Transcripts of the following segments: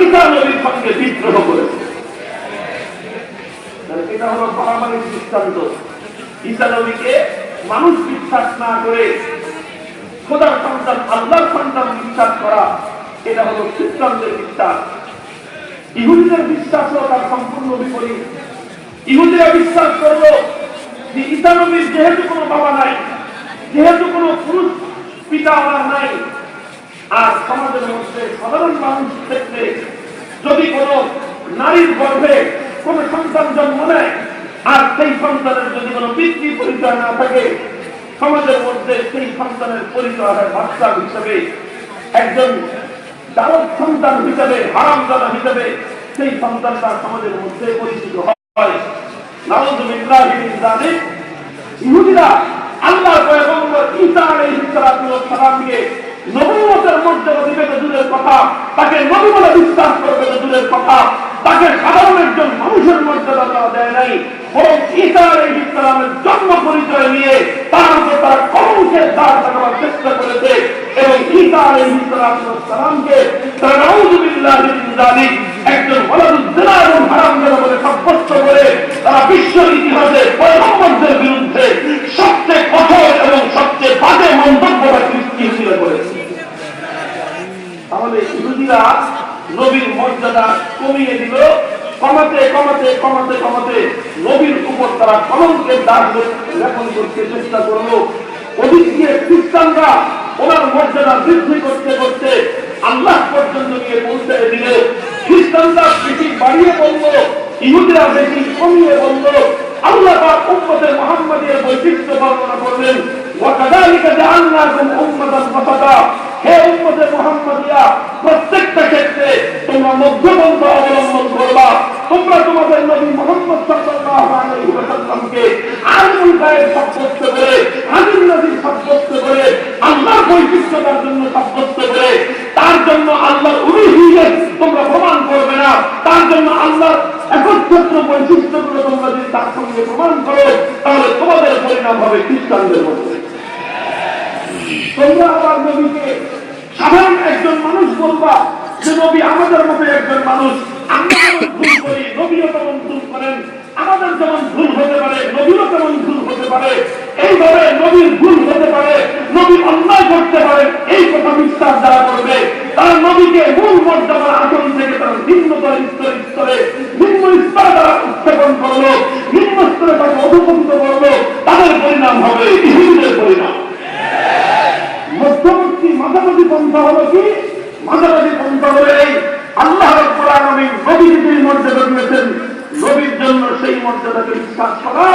ঈসা নবীর সঙ্গে বিদ্রোহ করেছে। এটা হলো পারামারিক দৃষ্টান্ত। ঈসা নবীকে মানুষ বিশ্বাস না করে খোদার সন্তান, আল্লাহর সন্তান বিশ্বাস করা, এটা হলো খ্রিস্টানদের বিশ্বাস। ইহুদিদের বিশ্বাসও তার সম্পূর্ণ বিপরীত। ইহুদিরা বিশ্বাস করল যে ঈসা নবীর যেহেতু কোনো বাবা নাই, যেহেতু কোনো পুরুষ পিতা আমার নাই আর সমাজের মধ্যে সাধারণ মানুষ ক্ষেত্রে যদি কোনো নারীর গর্ভে কোন সন্তান জন্ম নেয়, আর সেই সন্তানের যদি কোনো পিতৃ পরিচয় না থাকে, সমাজের মধ্যে সেই সন্তানের পরিচয় হয় হিসেবে একজন দারক সন্তান হিসেবে হারাম দাদা হিসেবে সেই সন্তানটা সমাজের মধ্যে পরিচিত হয়। ইহুদিরা আল্লাহ পয়গম্বর ঈসা আলাইহিস সালাতু ওয়াস মর্যাদা না দূরের কথা, তাকে নবী বলে বিশ্বাস করবে না দূরের কথা, তাকে সাধারণ একজন মানুষের মর্যাদা দেওয়া দেয় নাই। বরং ইসার আলাইহিস সালামের জন্ম পরিচয় নিয়ে তার উপর তারা কলঙ্কের দাঁড় থাকার চেষ্টা করেছে এবং ইসার সালাতু সালামকে তারা নাউজুবিল্লাহি মিন যালিক একজন ওয়ালাদুজ্জিনা এবং হারামজাদা বলে সাব্যস্ত করে তারা বিশ্ব ইতিহাসে পয়গম্বরদের বিরুদ্ধে সবচেয়ে কঠোর এবং সবচেয়ে বাজে মন্তব্যটা সৃষ্টি ছিল করেছে তাহলে ইহুদিরা নবীর মর্যাদা কমিয়ে দিল কমাতে কমাতে কমাতে কমাতে নবীর উপর তারা কলঙ্কের দাগ লেখন করতে চেষ্টা করলো ওদিক দিয়ে খ্রিস্টানরা ওনার মর্যাদা বৃদ্ধি করতে করতে আল্লাহ পর্যন্ত নিয়ে পৌঁছে দিল খ্রিস্টানরা বেশি বাড়িয়ে বলল ইহুদিরা বেশি কমিয়ে বলল আল্লাহ বা উম্মতের মোহাম্মদের বৈশিষ্ট্য বর্ণনা করলেন وكذلك جعلناكم أمة وسطا হে উম্মতে প্রত্যেকটা ক্ষেত্রে তোমরা মধ্যপন্থা অবলম্বন করবা। তোমরা তোমাদের নবী মুহাম্মদ সাল্লাল্লাহু আলাইহি ওয়াসাল্লামকে আলিমুল গায়েব সাব্যস্ত করে তার জন্য সাব্যস্ত তার জন্য আল্লাহর উলুহিয়ত তোমরা প্রমাণ করবে না। তার জন্য আল্লাহর একচ্ছত্র বৈশিষ্ট্যগুলো তোমরা যদি তার সঙ্গে প্রমাণ করো, তাহলে তোমাদের পরিণাম হবে খ্রিস্টানদের মধ্যে। তোমরা আবার নবীকে সাধারণ একজন মানুষ বলবা যে নবী আমাদের মতো একজন মানুষ। আমরা ভুল করি, নবীও তেমন ভুল করেন। আমাদের যেমন ভুল হতে পারে, নবীরও তেমন ভুল হতে পারে। এইভাবে নবীর ভুল হতে পারে, নবী অন্যায় করতে পারে, এই কথা বিশ্বাস যারা করবে, তারা নবীকে মূল মর্যাদার আসন থেকে তারা নিম্নতর স্তরে স্তরে নিম্ন স্তরে তারা উত্থাপন করল নিম্ন স্তরে তাকে অধপতিত করল, তাদের পরিণাম হবে ইহুদের পরিণাম মধ্যবর্তী মাঝামাঝি পন্থা হলো কি মাঝামাঝি পন্থা হলো এই আল্লাহ রব্বুল আলামিন নবীকে যে মর্যাদা দিয়েছেন নবীর জন্য সেই মর্যাদাকে বিশ্বাস করা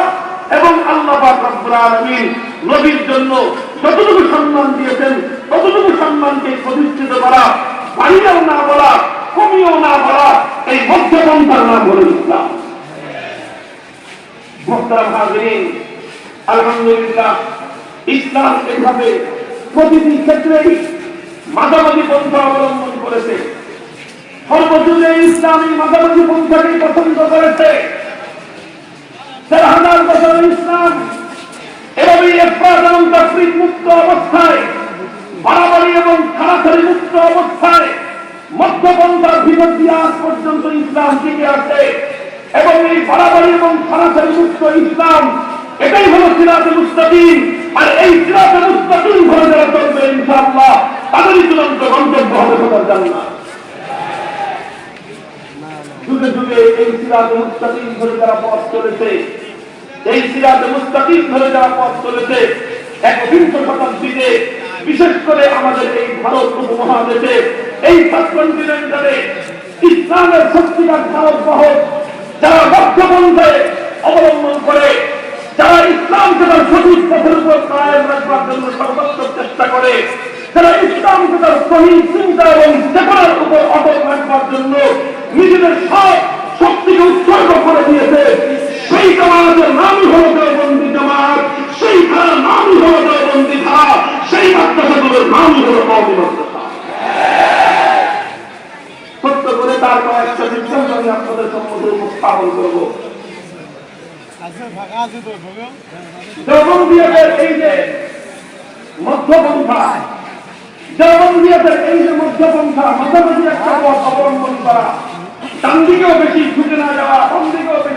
এবং আল্লাহ পাক রব্বুল আলামিন নবীর জন্য যতটুকু সম্মান দিয়েছেন, ততটুকু সম্মানকে প্রতিষ্ঠিত করা, বাড়িয়েও না বলা, কমিয়েও না বলা, এই মধ্যপন্থার নাম হল ইসলাম। মোহতারাম আলহামদুলিল্লাহ, ইসলাম মাঝামাঝি পন্থা অবলম্বন পছন্দ করেছে। ইসলাম এভাবেই এফরাজ এবং তাফরিক মুক্ত অবস্থায়, বাড়াবাড়ি এবং খারাছাড়ি মুক্ত অবস্থায় মধ্যপন্থার ভিতর আজ পর্যন্ত ইসলাম টিকে আছে। এবং এই বাড়াবাড়ি এবং খারাছাড়ি মুক্ত ইসলাম, এটাই হলো সিরাতে মুস্তাকিম। আর এই সিরাতে মুস্তাকিম ধরে যারা চলবে ইনশাআল্লাহ, তাদেরই চূড়ান্ত গন্তব্য হবে কোথাও জান্নাত। যুগে যুগে এই সিরাতে মুস্তাকিম ধরে যারা পথ চলেছে এই সিরাতে মুস্তাকিম ধরে যারা পথ চলেছে। একবিংশ শতাব্দীতে, বিশেষ করে আমাদের এই ভারত উপমহাদেশে, এই সাবকন্টিনেন্টালে ইসলামের সত্যিকার ভারত বাহক যারা বদ্ধবন্ধে অবলম্বন করে, যারা ইসলামকে তার সঠিক পথের উপর কায়েম রাখবার জন্য সর্বোত্তম চেষ্টা করে যারা ইসলামকে তার সহি চিন্তা এবং চেতনার উপর অটল রাখবার জন্য নিজেদের সব শক্তিকে উৎসর্গ করে দিয়েছে। সেই জামাতের নামই হল দেওবন্দি জামাত, সেই ধারার নামই হল দেওবন্দি ধারা সেই মাদ্রাসাগুলোর নামই হল কওমি মাদ্রাসা। সত্য করে তার কয়েকটা দৃষ্টান্ত আমি আপনাদের সম্মুখে উপস্থাপন করব। দেওবন্দিয়াদের এই যে মধ্যপন্থা, দেওবন্দিয়াদের এই যে মধ্যপন্থা, মাঝামাঝি একটা অবলম্বন করা ডান দিকেও বেশি ঝুঁকে না যাওয়া বাম বেশি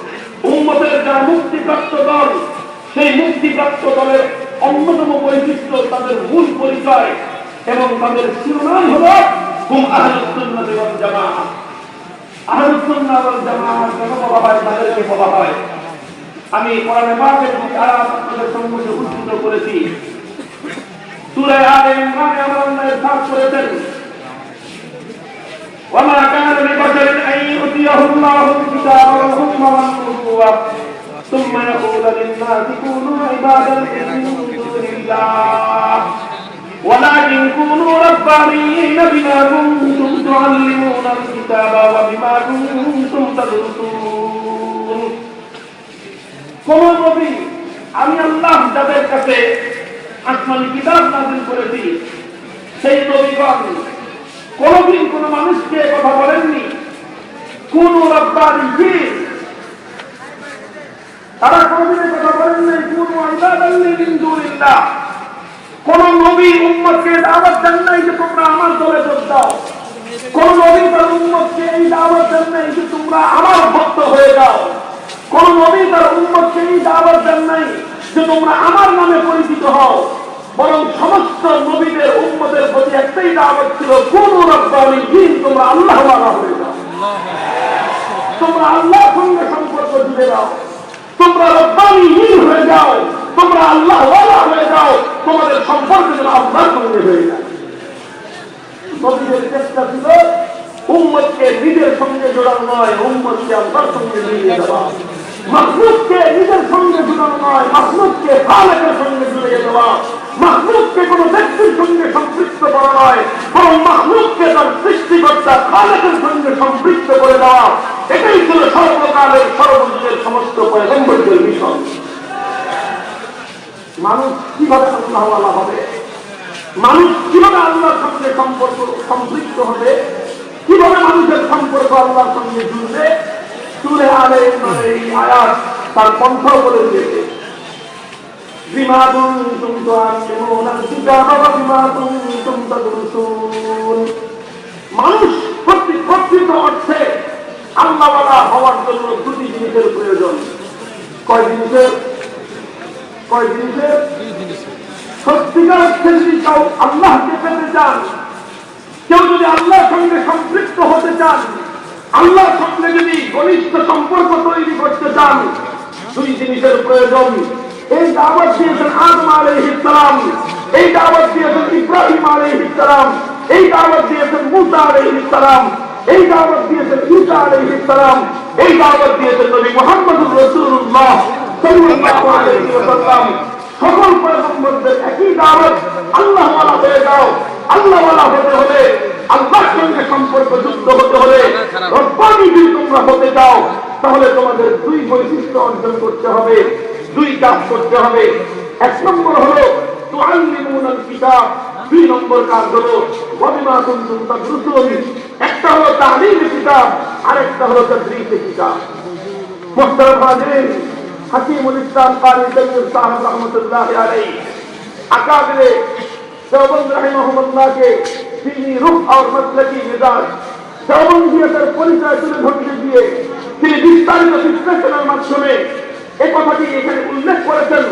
উম্মতের যা মুক্তিপ্রাপ্ত দল, সেই মুক্তিপ্রাপ্ত দলের অন্যতম বৈশিষ্ট্য তাদের মূল পরিচয় এবং তাদের শিরোনাম হল আমি কোরআনে يؤتيه الله الكتاب والحكم والنبوة ثم يقول للناس كونوا عبادا من دون الله ولكن كونوا ربانيين بما كنتم تعلمون الكتاب وبما كنتم تدرسون কোন নবী আমি আল্লাহ যাদের কাছে আসমানি কিতাব নাজিল করেছি সেই নবীগণ কোনদিন কোন মানুষকে এ কথা বলেননি কোন তারা কোনদিন এ কথা বলেন নাই, কোন কোন নবী উম্মতকে দাওয়াত দেন নাই যে তোমরা আমার দলে যোগ দাও। কোন নবী তার উম্মতকে এই দাওয়াত দেন নাই যে তোমরা আমার ভক্ত হয়ে যাও। কোন নবী তার উম্মতকে এই দাওয়াত দেন নাই যে তোমরা আমার নামে পরিচিত হও। বরং সমস্ত নবীদের উম্মতের প্রতি একটাই দাওয়াত ছিল, কোন রব্বানি দিন তোমরা আল্লাহ হয়ে যাও। তোমরা আল্লাহর সঙ্গে সম্পর্ক জুড়ে দাও। তোমরা রব্বানি হয়ে যাও। তোমরা আল্লাহ হয়ে যাও। তোমাদের সম্পর্ক যেন আল্লাহর সঙ্গে হয়ে যায়। নবীদের চেষ্টা ছিল, উম্মতকে নিজের সঙ্গে জোড়ানো নয়, উম্মতকে আল্লাহর সঙ্গে জড়িয়ে দেওয়া। মাহমুদকে নিজের সঙ্গে জুড়ানো নয় মাহমুদকে খালেকের সঙ্গে জুড়িয়ে দেওয়া। মাহমুদকে কোনো ব্যক্তির সঙ্গে সম্পৃক্ত করা নয়, বরং মাহমুদকে তার সৃষ্টিকর্তা খালেকের সঙ্গে সম্পৃক্ত করে দেওয়া। এটাই ছিল সর্বকালের সর্বযুগের সমস্ত পয়গম্বরদের মিশন মানুষ কীভাবে আল্লাহ হবে? মানুষ কীভাবে আল্লাহর সঙ্গে সম্পর্ক, সম্পৃক্ত হবে? কীভাবে মানুষের সম্পর্ক আল্লাহর সঙ্গে জুড়বে? সুরে আলে আয়াত তার কণ্ঠ বলে দিয়েছে। মানুষ আল্লাহওয়ালা হওয়ার জন্য দুটি জিনিসের প্রয়োজন। কয় জিনিসের? কয় জিনিসের। সত্যিকার অর্থে যদি কেউ আল্লাহকে পেতে চান কেউ যদি আল্লাহর সঙ্গে সম্পৃক্ত হতে চান আল্লাহর সঙ্গে যদি ঘনিষ্ঠ সম্পর্ক তৈরি করতে চান দুই জিনিসের প্রয়োজন। এই দাওয়াত দিয়েছেন আদম আলাইহিস সালাম এই দাওয়াত দিয়েছেন ইব্রাহিম আলাইহিস সালাম এই দাওয়াত দিয়েছেন মুসা আলাইহিস সালাম। এই দাওয়াত দিয়েছেন ঈসা আলাইহিস সালাম, এই দাওয়াত দিয়েছেন নবী মুহাম্মদুর রাসূলুল্লাহ সাল্লাল্লাহু আলাইহি ওয়াসাল্লাম। সকল পয়গম্বরদের একই দাওয়াত, আল্লাহ ওয়ালা হয়ে যাও, আল্লাহ ওয়ালা হতে হলে, আল্লাহর সঙ্গে সম্পর্ক যুক্ত হতে হলে, রব্বানি যদি তোমরা হতে চাও, তাহলে তোমাদের দুই বৈশিষ্ট্য অর্জন করতে হবে, দুই কাজ করতে হবে। এক নম্বর হলো, তুআল্লিমুনাল কিতাব, দুই নম্বর কাজ হলো ওয়াবিমা কুনতুম তাদরুসুন একটা হলো তালিম কিতাব, আরেকটা হলো তাদরিস কিতাব। পরিচয় বিশ্লেষণের মাধ্যমে এ কথাটি এখানে উল্লেখ করেছেন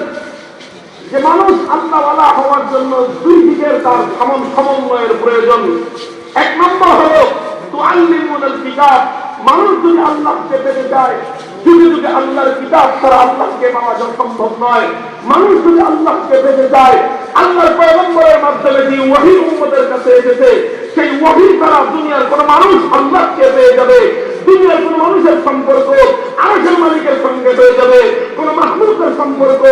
যে মানুষ আল্লাহওয়ালা হওয়ার জন্য দুই দিকের তার সমন সমন্বয়ের প্রয়োজন। এক নম্বর হল তো আল্লিমুল কিতাব, মানুষ যদি আল্লাহকে পেতে যায় যুগে যুগে আল্লাহর কিতাব ছাড়া আল্লাহকে পাওয়া সম্ভব নয়। মানুষ যদি আল্লাহকে পেতে যায় আল্লাহর পয়গম্বরের মাধ্যমে যে ওয়াহি উম্মতের কাছে এসেছে, সেই ওয়াহি ছাড়া দুনিয়ার কোন মানুষ আল্লাহকে পেয়ে যাবে। দুনিয়ার কোন মানুষের সম্পর্ক আরেকের মালিকের সঙ্গে হয়ে যাবে। কোন মাহমুদের সম্পর্ক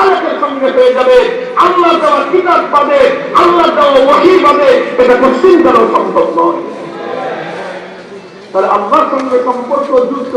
আলেকের সঙ্গে হয়ে যাবে। আল্লাহ দেওয়া কিতাব পাবে আল্লাহ দেওয়া ওয়াহি সঠিকভাবে এটা কোশ্চিন করা সম্ভব নয়। তাহলে আল্লাহর সঙ্গে সম্পর্ক যুক্ত